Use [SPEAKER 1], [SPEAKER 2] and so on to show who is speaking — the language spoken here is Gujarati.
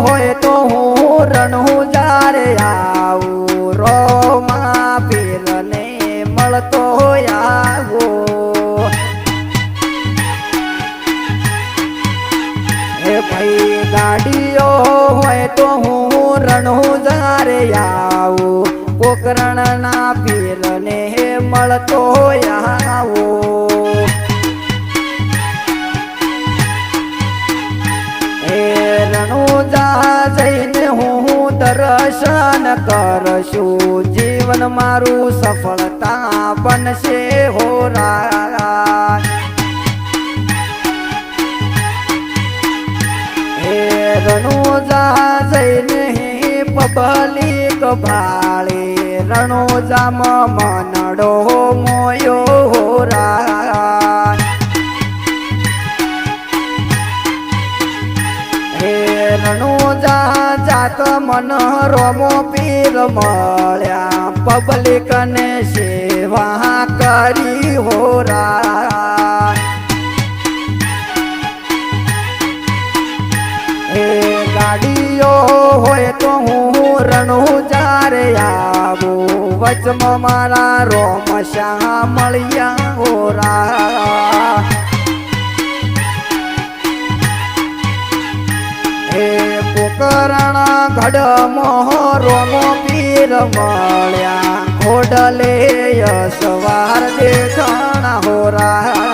[SPEAKER 1] હોય તો હું રણું જારે આવું. રોમાં પીરને મળતો હોય આવો. હે ભાઈ ગાડીઓ હોય તો હું રણું જારે આવું. પોકરણના પીરને મળતો હોય દર્શન કરશું. જીવન મારું સફળતા બનશે, હો રા હે રણુજા જઈને પબલિક ભાળે. રણુજામાં મનડો મોયો. રણુજા જાત મન રોમો પીર મળ્યા. પબ્લિક ને સેવા કરી હોરા. હે ગાડીઓ હોય તો હું રણુજા રે આવું. વચમાં મારા રોમ શ્યા મળ્યા હોરા. ગઢ રોમો પીર મળ્યા. ખોડલે યસવાર દેખાણા હોરા